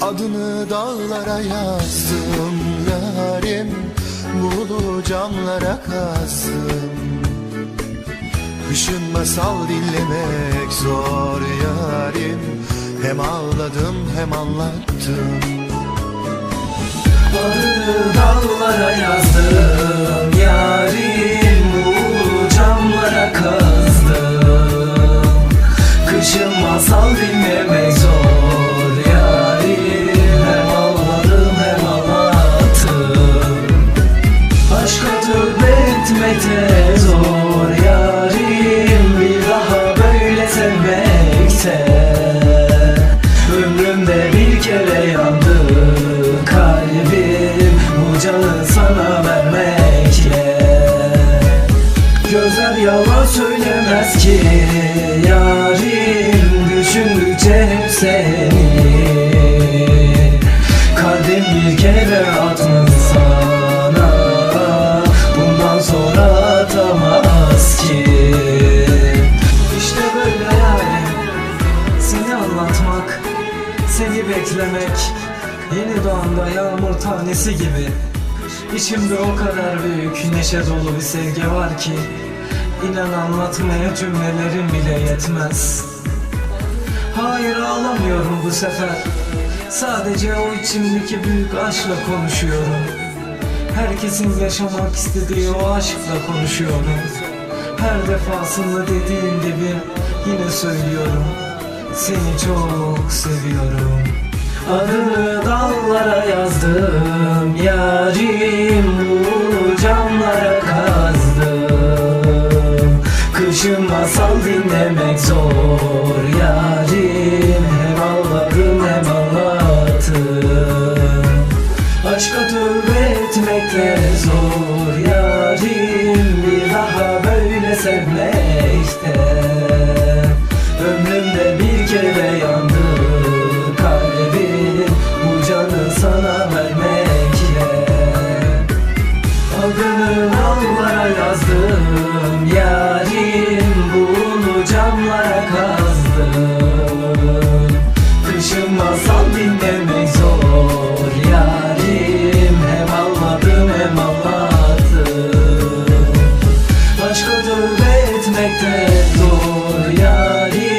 Adını dağlara yazdım yarim Buğulu camlara kazdım. Kışın masal dinlemek zor yarim Hem ağladım hem anlattım. Adını dallara yazdım De zor Yarim bir daha böyle sevmekte. Ömrümde bir kere yandı kalbim Bu canı sana vermekle. Gözler yalan söylemez ki Seni beklemek Yeni doğanda yağmur tanesi gibi. İçimde o kadar büyük neşe dolu bir sevgi var ki İnan anlatmaya cümlelerim bile yetmez. Hayır ağlamıyorum bu sefer. Sadece o içimdeki büyük aşkla konuşuyorum. Herkesin yaşamak istediği o aşkla konuşuyorum. Her defasında dediğim gibi yine söylüyorum Seni çok seviyorum. Adını dallara yazdım. Yarim bu camlara kazdım. Kışın masal dinlemek zor. Yarim hem ağladım hem ağlattım Aşka tövbe etmek de zor. Yarim bir daha böyle sevmekte etmek de zor Yarim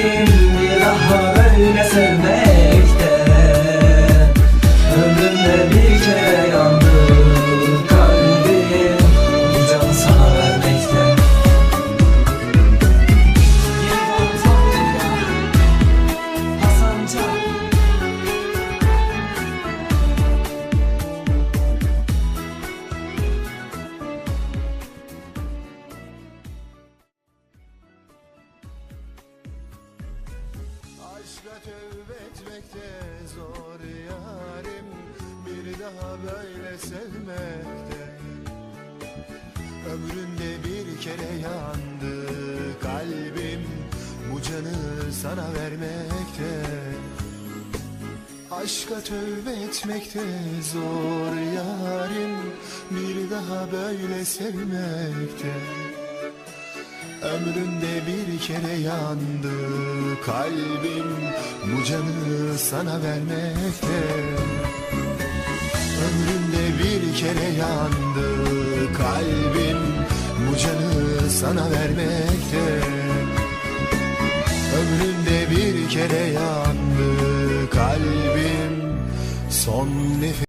Aşka tövbe etmek de zor yarim. Bir daha böyle sevmekte. Ömründe bir kere yandı kalbim. Bu canı sana vermekte. Aşka tövbe etmek de zor yarim. Bir daha böyle sevmekte. Ömründe bir kere yandı. Kalbim Bu canı sana vermekte. Ömründe bir kere yandı. Kalbim Bu canı sana vermekte. Ömründe bir kere yandı. Kalbim Son nefes